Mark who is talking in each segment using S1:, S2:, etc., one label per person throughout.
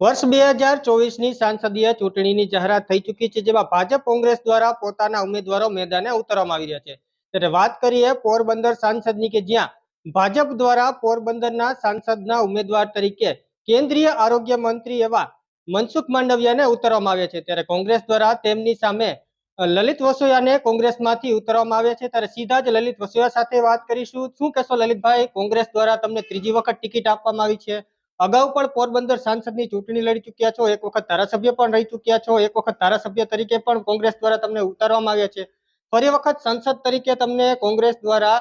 S1: વર્ષ બે હજાર ચોવીસની સાંસદીય ચૂંટણીની જાહેરાત થઈ ચૂકી છે, જેમાં ભાજપ કોંગ્રેસ દ્વારા પોતાના ઉમેદવારો મેદાને ઉતરવામાં આવી રહ્યા છે. ત્યારે વાત કરીએ પોરબંદર સાંસદની કે જ્યાં ભાજપ દ્વારા પોરબંદરના સાંસદના ઉમેદવાર તરીકે કેન્દ્રીય આરોગ્ય મંત્રી એવા મનસુખ માંડવિયાને ઉતારવામાં આવ્યા છે. ત્યારે કોંગ્રેસ દ્વારા તેમની સામે લલિત વસોયાને કોંગ્રેસમાંથી ઉતારવામાં આવ્યા છે. ત્યારે સીધા જ લલિત વસોયા સાથે વાત કરીશું. શું કહેશો લલિતભાઈ? કોંગ્રેસ દ્વારા તમને ત્રીજી વખત ટિકિટ આપવામાં આવી છે. અગાઉ પણ પોરબંદર સાંસદની ચૂંટણી લડી ચૂક્યા છો, એક વખત ધારાસભ્ય પણ રહી ચૂક્યા છો, એક વખત ધારાસભ્ય તરીકે પણ કોંગ્રેસ દ્વારા તમને ઉતારવામાં આવ્યા છે. ફરી વખત સંસદ તરીકે તમને કોંગ્રેસ દ્વારા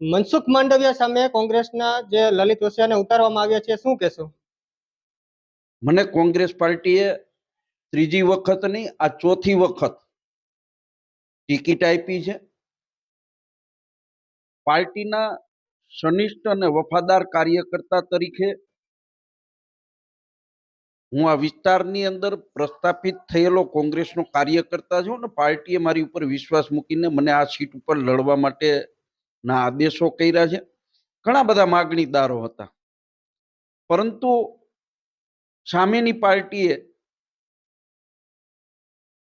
S1: મનસુખ માંડવિયા સામે કોંગ્રેસના જે લલિત વસિયાને ઉતારવામાં આવ્યા છે, શું કહેશો?
S2: મને કોંગ્રેસ પાર્ટીએ ત્રીજી વખત નહીં, આ ચોથી વખત ટિકિટ આપી છે. પાર્ટીના સનિષ્ઠ અને વફાદાર કાર્યકર્તા તરીકે હું આ વિસ્તારની અંદર પ્રસ્થાપિત થયેલો કોંગ્રેસનો કાર્યકર્તા છું ને પાર્ટીએ મારી ઉપર વિશ્વાસ મૂકીને મને આ સીટ ઉપર લડવા માટે ના આદેશો કર્યા છે. ઘણા બધા માગણીદારો હતા. પરંતુ સામેની પાર્ટીએ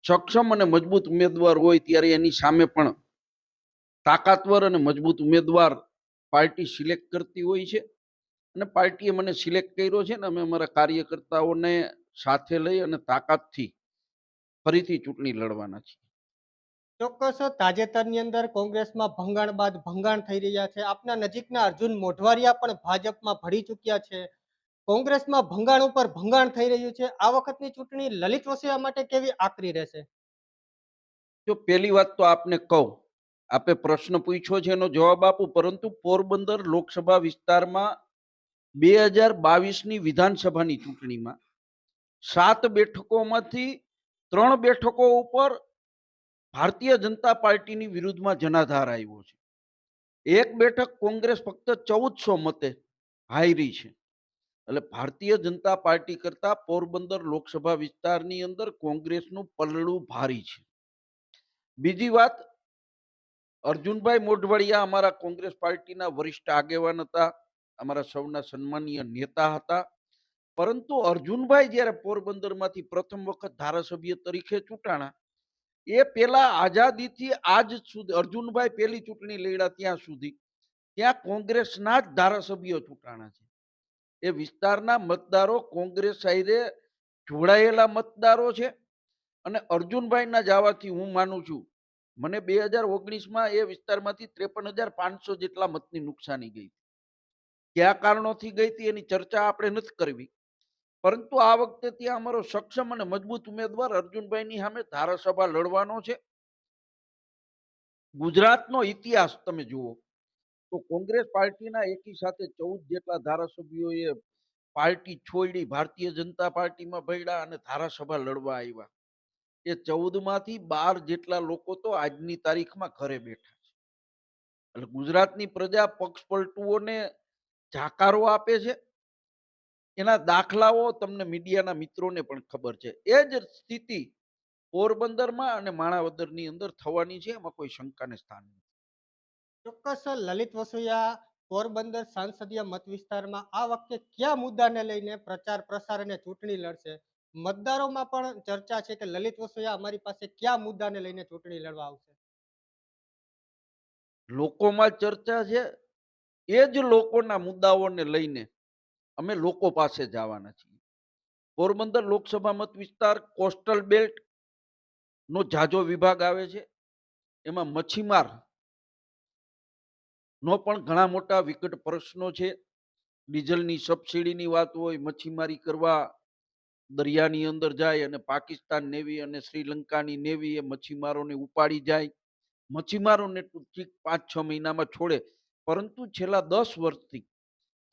S2: સક્ષમ અને મજબૂત ઉમેદવાર હોય ત્યારે એની સામે પણ તાકાતવર અને મજબૂત ઉમેદવાર પાર્ટી સિલેક્ટ કરતી હોય છે. અને પાર્ટીએ મને સિલેક્ટ કર્યો છે ને અમે અમારા કાર્યકર્તાઓને સાથે લઈ અને તાકાતથી ફરીથી ચૂંટણી લડવાના છીએ.
S1: ચોક્કસ તાજેતરની અંદર કોંગ્રેસમાં ભંગાણ બાદ ભંગાણ થઈ રહ્યા છે. આપના નજીકના અર્જુન મોઢવાડિયા પણ ભાજપમાં ભળી ચૂક્યા છે. કોંગ્રેસમાં ભંગાણ ઉપર ભંગાણ થઈ રહ્યું છે. આ વખતની ચૂંટણી લલિત વસેવા માટે કેવી આકરી રહેશે?
S2: જો પહેલી વાત તો આપને કહું આપે પ્રશ્ન પૂછ્યો છે એનો જવાબ આપું પરંતુ પોરબંદર લોકસભા વિસ્તારમાં બે હજાર બાવીસની વિધાનસભાની ચૂંટણીમાં સાત બેઠકોમાંથી ત્રણ બેઠકો ઉપર ભારતીય જનતા પાર્ટીની વિરુદ્ધમાં જનાધાર આવ્યો છે. એક બેઠક કોંગ્રેસ ફક્ત ચૌદસો મતે હાયરી છે. એટલે ભારતીય જનતા પાર્ટી કરતા પોરબંદર લોકસભા વિસ્તારની અંદર કોંગ્રેસનું પલડું ભારી છે. બીજી વાત, અર્જુનભાઈ મોઢવાડિયા અમારા કોંગ્રેસ પાર્ટીના વરિષ્ઠ આગેવાન હતા. અમારા સૌના સન્માનીય નેતા હતા. પરંતુ અર્જુનભાઈ જ્યારે પોરબંદરમાંથી પ્રથમ વખત ધારાસભ્ય તરીકે ચૂંટાણા, એ પેલા આઝાદીથી આજ સુધી અર્જુનભાઈ પેલી ચૂંટણી લડ્યા ત્યાં સુધી, ત્યાં કોંગ્રેસના જ ધારાસભ્યો ચૂંટાણા છે. એ વિસ્તારના મતદારો કોંગ્રેસ સાઈડે જોડાયેલા મતદારો છે અને અર્જુનભાઈના જવાથી હું માનું છું, મને બે હજાર ઓગણીસમાં એ વિસ્તારમાંથી ત્રેપન હજાર પાંચસો જેટલા મતની નુકસાની ગઈ. કયા કારણોથી ગઈ હતી એની ચર્ચા આપણે નથી કરવી. પરંતુ આ વખતે ત્યાં અમારો સક્ષમ અને મજબૂત ઉમેદવાર અર્જુનભાઈની સામે ધારાસભા લડવાનો છે. ગુજરાતનો ઇતિહાસ તમે જુઓ, તો કોંગ્રેસ પાર્ટીના એકી સાથે ચૌદ જેટલા ધારાસભ્યોએ પાર્ટી છોડી ભારતીય જનતા પાર્ટીમાં ભયડા અને ધારાસભા લડવા આવ્યા. એ ચૌદમાંથી બાર જેટલા લોકો તો આજની તારીખમાં ઘરે બેઠા છે. એટલે ગુજરાતની પ્રજા પક્ષ પલટુઓને જાકારો આપે છે. એના દાખલાઓ તમને મીડિયાના મિત્રોને પણ ખબર છે. એ જ સ્થિતિ પોરબંદરમાં અને માણાવદરની અંદર થવાની છે. એમાં કોઈ શંકાને સ્થાન નથી.
S1: ચોક્કસ લલિત વસુયા પોરબંદર સંસદીય મત વિસ્તારમાં આ વખતે કયા મુદ્દાને લઈને પ્રચાર પ્રસાર અને ચૂંટણી લડશે? મતદારોમાં પણ ચર્ચા છે કે લલિત વસોયા અમારી પાસે કયા મુદ્દાને લઈને ચૂંટણી લડવા આવશે?
S2: લોકોમાં ચર્ચા છે. એ જ લોકોના મુદ્દાઓને લઈને અમે લોકો પાસે જવાના છીએ. પોરબંદર લોકસભા મત વિસ્તાર કોસ્ટલ બેલ્ટ નો જાજો વિભાગ આવે છે. એમાં મચ્છીમાર નો પણ ઘણા મોટા વિકટ પ્રશ્નો છે. ડીઝલની સબસિડીની વાત હોય, મચ્છીમારી કરવા દરિયાની અંદર જાય અને પાકિસ્તાન નેવી અને શ્રીલંકાની નેવી એ મચ્છીમારોને ઉપાડી જાય. મચ્છીમારોને પાંચ છ મહિનામાં છોડે. પરંતુ છેલ્લા દસ વર્ષથી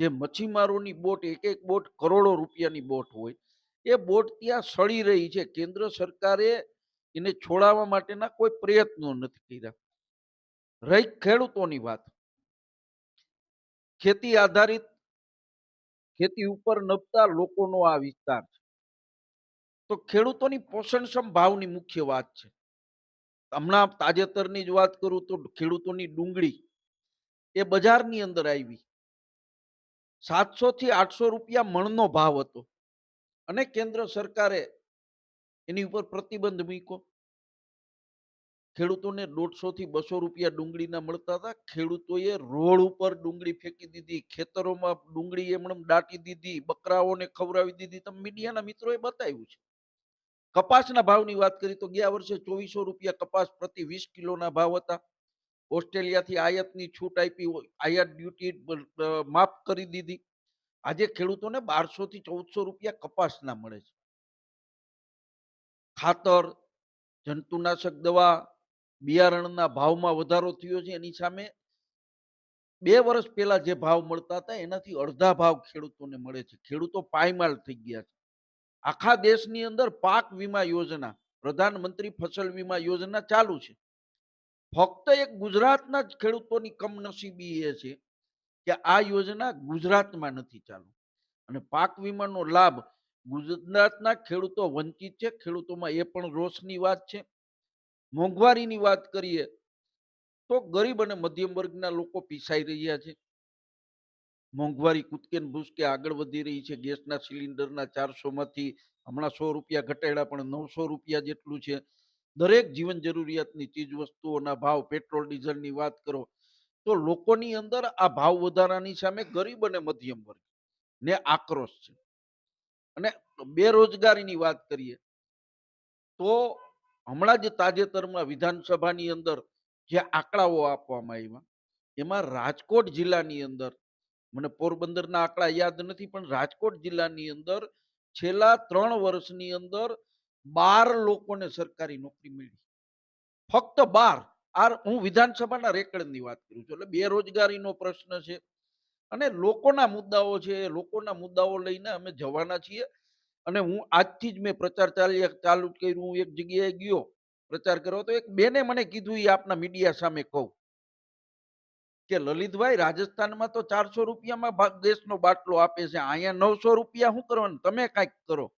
S2: જે મચ્છીમારોની બોટ એક એક બોટ કરોડો રૂપિયાની બોટ હોય, એ બોટ ત્યાં સડી રહી છે. કેન્દ્ર સરકારે એને છોડાવવા માટેના કોઈ પ્રયત્નો નથી કર્યા. રહી ખેડૂતોની વાત. ખેતી આધારિત ખેતી ઉપર નભતા લોકોનો આ વિસ્તાર છે. તો ખેડૂતોની પોષણક્ષમ ભાવની મુખ્ય વાત છે. હમણાં તાજેતરની જ વાત કરું તો ખેડૂતોની ડુંગળી એ બજારની અંદર આવી. સાતસો થી આઠસો રૂપિયા મણનો ભાવ હતો. અને કેન્દ્ર સરકારે એની ઉપર પ્રતિબંધ મૂક્યો. ખેડૂતોને દોઢસો થી બસો રૂપિયા ડુંગળીના મળતા હતા. ખેડૂતોએ રોડ ઉપર ડુંગળી ફેંકી દીધી. ખેતરોમાં ડુંગળી એમણે દાટી દીધી. બકરાઓને ખવડાવી દીધી. તમે મીડિયાના મિત્રોએ બતાવ્યું છે. કપાસના ભાવની વાત કરી તો ગયા વર્ષે ચોવીસો રૂપિયા કપાસ પ્રતિ વીસ કિલોના ભાવ હતા. ઓસ્ટ્રેલિયાથી આયાતની છૂટ આપી આયાત ડ્યુટી માફ કરી દીધી. આજે ખેડૂતોને બારસો થી ચૌદસો રૂપિયા કપાસના મળે છે. ખાતર, જંતુનાશક દવા, બિયારણના ભાવમાં વધારો થયો છે. એની સામે બે વર્ષ પહેલા જે ભાવ મળતા હતા, એનાથી અડધા ભાવ ખેડૂતોને મળે છે. ખેડૂતો પાયમાલ થઈ ગયા છે. આખા દેશની અંદર પાક વીમા યોજના, પ્રધાનમંત્રી ફસલ વીમા યોજના ચાલુ છે. ફક્ત એક ગુજરાતના જ ખેડૂતોની કમનસીબી એ છે કે આ યોજના ગુજરાતમાં નથી ચાલુ. અને પાક વીમાનો લાભ ગુજરાતના ખેડૂતો વંચિત છે. ખેડૂતોમાં એ પણ રોષની વાત છે. મોંઘવારીની વાત કરીએ તો ગરીબ અને મધ્યમ વર્ગના લોકો પીસાઈ રહ્યા છે. મોંઘવારી કૂદકે ને ભૂસકે આગળ વધી રહી છે. ગેસના સિલિન્ડરના ચારસોમાંથી હમણાં સો રૂપિયા ઘટાડ્યા પણ નવસો રૂપિયા જેટલું છે. દરેક જીવન જરૂરિયાતની ચીજ વસ્તુઓના ભાવ, પેટ્રોલ, ડીઝલની વાત કરો, તો લોકોની અંદર આ ભાવ વધારાની સામે ગરીબ અને મધ્યમ વર્ગ ને આક્રોશ છે. અને બેરોજગારીની વાત કરીએ, તો હમણાં જ તાજેતરમાં વિધાનસભાની અંદર જે આંકડાઓ આપવામાં આવ્યા, એમાં રાજકોટ જિલ્લાની અંદર, મને પોરબંદરના આંકડા યાદ નથી, પણ રાજકોટ જિલ્લાની અંદર છેલ્લા ત્રણ વર્ષની અંદર બાર લોકોને સરકારી નોકરી મળી. ફક્ત બાર. આ હું વિધાનસભાના રેકર્ડની વાત કરું છું. એટલે બેરોજગારીનો પ્રશ્ન છે અને લોકોના મુદ્દાઓ છે. લોકોના મુદ્દાઓ લઈને અમે જવાના છીએ. અને હું આજથી જ મેં પ્રચાર ચાલી ચાલુ કર્યું. હું એક જગ્યાએ ગયો પ્રચાર કર્યો તો એક બેને મને કીધું એ આપના મીડિયા સામે કહું. કે લલિતભાઈ, રાજસ્થાનમાં તો ચારસો રૂપિયામાં દેશનો બાટલો આપે છે. અહીંયા નવસો રૂપિયા શું કરવાનું? તમે કાંઈક કરો.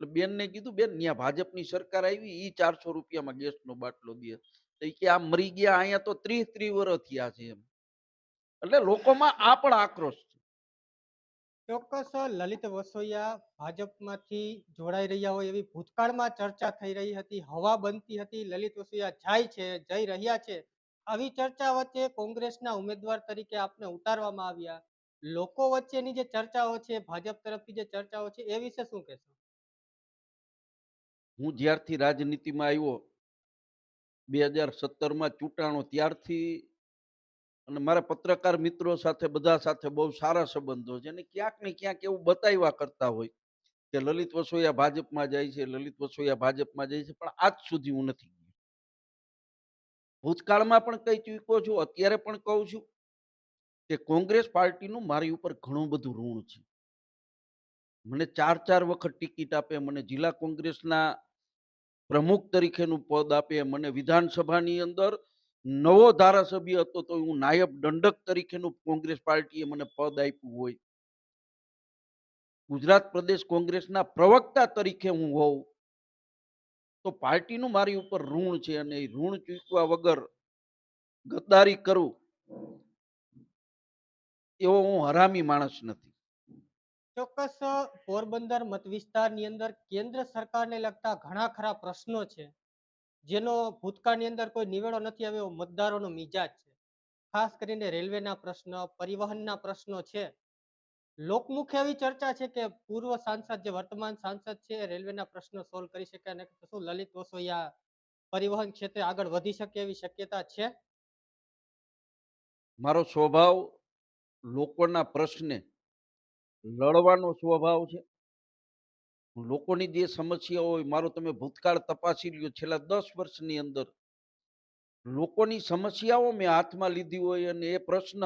S2: એટલે બેનને કીધું, બેન ત્યાં ભાજપની સરકાર આવી એ ચારસો રૂપિયામાં ગેસનો બાટલો દે. તો કે આ મરી ગયા, અહીંયા તો ત્રીસ ત્રીસ વર્ષ થયા છે એમ. એટલે લોકોમાં આ પણ આક્રોશ છે.
S1: ચોક્કસ, લલિત વસોયા ભાજપમાંથી જોડાઈ રહ્યા હોય એવી ભૂતકાળમાં ચર્ચા થઈ રહી હતી, હવા બનતી હતી, લલિત વસોયા જાય છે, જઈ રહ્યા છે. આવી ચર્ચા વચ્ચે કોંગ્રેસના ઉમેદવાર તરીકે આપને ઉતારવામાં આવ્યા. લોકો વચ્ચેની જે ચર્ચાઓ છે, ભાજપ તરફથી જે ચર્ચાઓ છે, એ વિશે શું કહેશો?
S2: હું જ્યારથી રાજનીતિમાં આવ્યો બે હજાર સત્તરમાં ચૂંટાણો ત્યારથી અને મારા પત્રકાર મિત્રો સાથે, બધા સાથે બહુ સારા સંબંધો છે અને ક્યાંક ને ક્યાંક એવું બતાવ્યા કરતા હોય કે લલિત વસોયા ભાજપમાં જાય છે, લલિત વસોયા ભાજપમાં જાય છે, પણ આજ સુધી હું નથી ભૂતકાળમાં પણ કઈ ચૂક્યો છું, અત્યારે પણ કહું છું કે કોંગ્રેસ પાર્ટીનું મારી ઉપર ઘણું બધું ઋણ છે. મને ચાર ચાર વખત ટિકિટ આપે, મને જિલ્લા કોંગ્રેસના પ્રમુખ તરીકેનું પદ આપે મને વિધાનસભાની અંદર, નવો ધારાસભ્ય હતો તો હું નાયબ દંડક તરીકેનું કોંગ્રેસ પાર્ટીએ મને પદ આપ્યું હોય. ગુજરાત પ્રદેશ કોંગ્રેસના પ્રવક્તા તરીકે હું હોઉં. તો પાર્ટીનું મારી ઉપર ઋણ છે અને એ ઋણ ચૂકવા વગર ગદ્દારી કરું, એવો હું હરામી માણસ નથી.
S1: ચોક્કસ પોરબંદર મત વિસ્તારની અંદર કેન્દ્ર સરકારને લગતા ઘણા ખરા પ્રશ્નો છે. જેનો ભૂતકાળની અંદર કોઈ નિવેડો નથી આવ્યો મતદારોનો મિજાજ છે. ખાસ કરીને રેલવેના પ્રશ્ન, પરિવહનના પ્રશ્નો છે. લોકમુખ્ય એવી ચર્ચા છે કે પૂર્વ સાંસદ, જે વર્તમાન સાંસદ છે રેલવેના પ્રશ્નો સોલ્વ કરી શકે અને શું લલિત વસોયા પરિવહન ક્ષેત્રે આગળ વધી શકે એવી શક્યતા છે?
S2: મારો સ્વભાવ લોકોના પ્રશ્ને લડવાનો સ્વભાવ છે. લોકોની જે સમસ્યા હોય, મારો તમે ભૂતકાળ તપાસી લ્યો, છેલ્લા દસ વર્ષની અંદર લોકોની સમસ્યાઓ મેં હાથમાં લીધી હોય અને એ પ્રશ્ન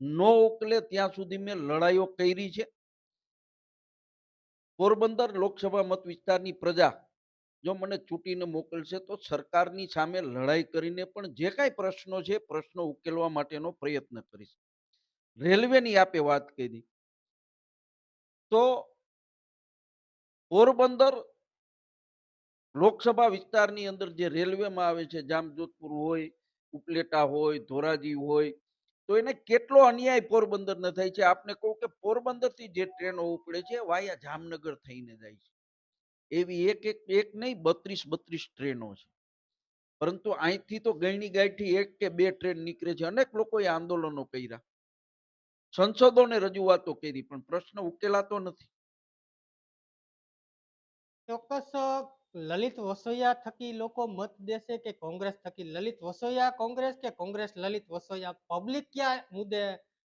S2: ન ઉકલે ત્યાં સુધી મેં લડાઈઓ કરી છે. પોરબંદર લોકસભા મત વિસ્તારની પ્રજા જો મને ચૂંટીને મોકલશે તો સરકારની સામે લડાઈ કરીને પણ જે કાંઈ પ્રશ્નો છે પ્રશ્નો ઉકેલવા માટેનો પ્રયત્ન કરીશ. રેલવેની આપે વાત કરી. તો પોરબંદર લોકસભા વિસ્તારની અંદર જે રેલવેમાં આવે છે, જામજોધપુર હોય, ઉપલેટા હોય, ધોરાજી હોય, તો એને કેટલો અન્યાય પોરબંદરને થાય છે? આપને કહું કે પોરબંદરથી જે ટ્રેનો ઉપડે છે, વાયા જામનગર થઈને જાય છે. એવી એક એક એક નહીં, બત્રીસ બત્રીસ ટ્રેનો છે. પરંતુ અહીંથી તો ગણી ગાયથી એક કે બે ટ્રેન નીકળે છે. અનેક લોકોએ આંદોલનો કર્યા. સંસદોને રજૂઆતો કરી પણ પ્રશ્ન ઉકેલાતો નથી.
S1: ચોક્કસ લલિત વસોયા થકી લોકો મત દેશે કે કોંગ્રેસ થકી? લલિત વસોયા કોંગ્રેસ કે કોંગ્રેસ લલિત વસોયા? પબ્લિક ક્યાં મુદ્દે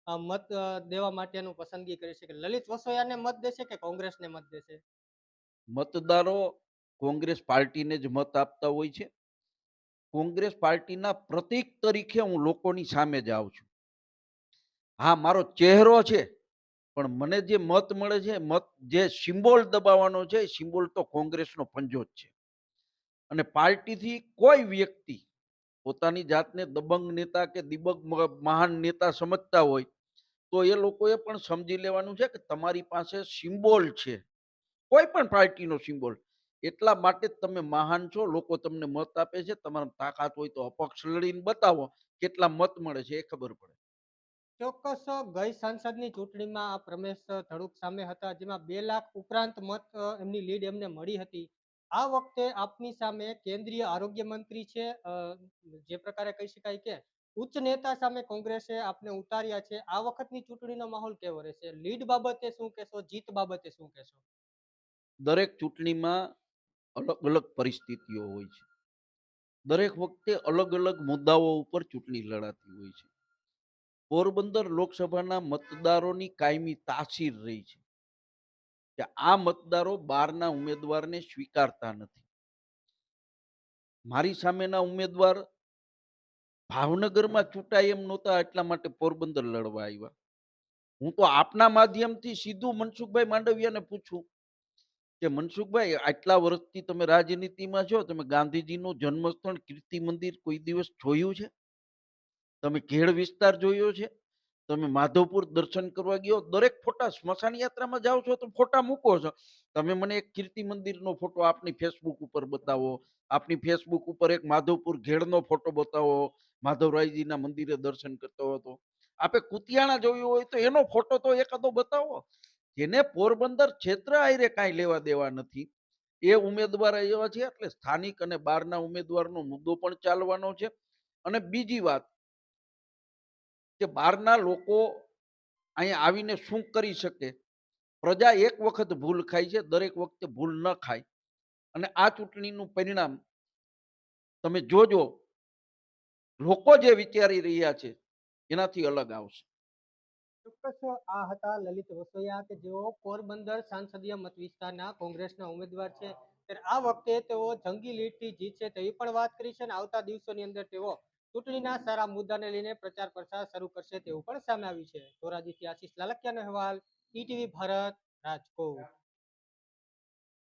S1: મત દેવા માટેનું પસંદગી કરી છે કે લલિત વસોયાને મત દેશે કે કોંગ્રેસને મત દેશે?
S2: મતદારો કોંગ્રેસ પાર્ટીને જ મત આપતા હોય છે. કોંગ્રેસ પાર્ટીના પ્રતીક તરીકે હું લોકોની સામે જ આવું છું. હા, મારો ચહેરો છે, પણ મને જે મત મળે છે, મત જે સિમ્બોલ દબાવવાનો છે સિમ્બોલ તો કોંગ્રેસનો પંજો જ છે. અને પાર્ટીથી કોઈ વ્યક્તિ પોતાની જાતને દબંગ નેતા કે દિબંગ મહાન નેતા સમજતા હોય, તો એ લોકોએ પણ સમજી લેવાનું છે કે તમારી પાસે સિમ્બોલ છે. કોઈ પણ પાર્ટીનો સિમ્બોલ. એટલા માટે જ તમે મહાન છો, લોકો તમને મત આપે છે તમારા તાકાત હોય તો અપક્ષ લડીને બતાવો, કેટલા મત મળે છે એ ખબર પડે.
S1: ચોક્કસ ગઈ સાંસદની ચૂંટણીમાં આ પ્રમેશ ધડુક સામે હતા, જેમાં બે લાખ ઉપરાંત મત એમની લીડ એમને મળી હતી. આ વખતે આપની સામે કેન્દ્રીય આરોગ્ય મંત્રી છે જે પ્રકારે કહી શકાય કે ઉચ્ચ નેતા સામે કોંગ્રેસે આપને ઉતાર્યા છે. આ વખતની ચૂંટણીનો માહોલ કેવો રહેશે? લીડ બાબતે શું કહેશો? જીત બાબતે શું કહેશો?
S2: દરેક ચૂંટણીમાં અલગ અલગ પરિસ્થિતિઓ હોય છે. દરેક વખતે અલગ અલગ મુદ્દાઓ ઉપર ચૂંટણી લડાતી હોય છે. પોરબંદર લોકસભાના મતદારોની કાયમી તાસીર રહી છે કે આ મતદારો બહારના ઉમેદવારને સ્વીકારતા નથી. મારી સામેના ઉમેદવાર ભાવનગરમાં ચૂંટાય એમ નહોતા એટલા માટે પોરબંદર લડવા આવ્યા. હું તો આપના માધ્યમથી સીધું મનસુખભાઈ માંડવિયાને પૂછું કે મનસુખભાઈ, આટલા વર્ષથી તમે રાજનીતિમાં છો, તમે ગાંધીજીનું જન્મસ્થળ કીર્તિ મંદિર કોઈ દિવસ જોયું છે? તમે ઘેડ વિસ્તાર જોયો છે? તમે માધવપુર દર્શન કરવા ગયો? દરેક ફોટા સ્મશાન યાત્રામાં જાઓ છો તો ફોટા મૂકો છો. તમે મને એક કીર્તિ મંદિરનો ફોટો આપની ફેસબુક ઉપર બતાવો, આપની ફેસબુક ઉપર એક માધવપુર ઘેડનો ફોટો બતાવો, માધવરાયજીના મંદિરે દર્શન કરતો હતો. આપે કુતિયાણા જોયું હોય તો એનો ફોટો તો એકાદો બતાવો. જેને પોરબંદર ક્ષેત્ર આયરે કાંઈ લેવા દેવા નથી. એ ઉમેદવાર એવા છે એટલે સ્થાનિક અને બહારના ઉમેદવારનો મુદ્દો પણ ચાલવાનો છે. અને બીજી વાત કે બહારના લોકો અહીંયા આવીને શું કરી શકે? પ્રજા એક વખત ભૂલ ખાય છે, દરેક વખતે ભૂલ ન ખાય. અને આ ચૂંટણીનું પરિણામ તમે જોજો, લોકો જે વિચારી રહ્યા છે, એનાથી અલગ આવશે.
S1: ચોક્કસ આ હતા લલિત વસોયા કે જેઓ પોરબંદર સાંસદીય મત વિસ્તારના કોંગ્રેસના ઉમેદવાર છે. આ વખતે તેઓ જંગી લીડથી જીતશે તેવી પણ વાત કરી છે અને આવતા દિવસોની અંદર તેઓ ચૂંટણીના સારા મુદ્દાને લઈને પ્રચાર પ્રસાર શરૂ કરશે તેવું પણ સામે આવ્યું છે. ધોરાજીથી આશીષ લાલકિયાનો અહેવાલ, ઈટીવી ભારત, રાજકોટ.